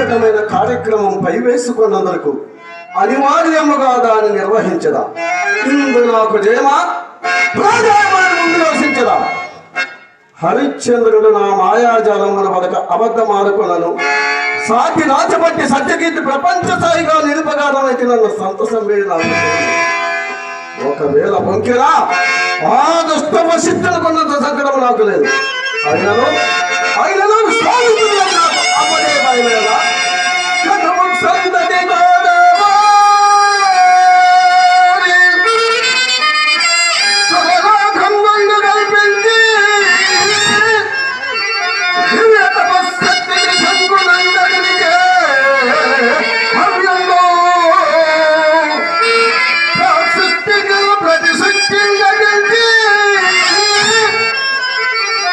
సార్థకమైన కార్యక్రమం పైవేసుకున్నందుకు అనివార్యముగా దాన్ని నిర్వహించదా? ఇందు నాకు జయమా? ప్రాజాయమాన్ని హరిశ్చంద్రుడు నా మాయాజాలమున వదక అబద్ధమాడుకున్నాను సాటి రాచబట్టి సత్యకీర్తి ప్రపంచ స్థాయిగా నిలుపగానమైతే నన్ను సంతసం వేయడానికి ఒకవేళ పొంకినా ఆ దుష్టమ సిద్ధులకున్నంత సంకటం నాకు లేదు. అయినను అయినను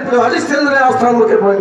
প্রিয় হাদিস কেন্দ্রে আস্থান মুখে পড়ে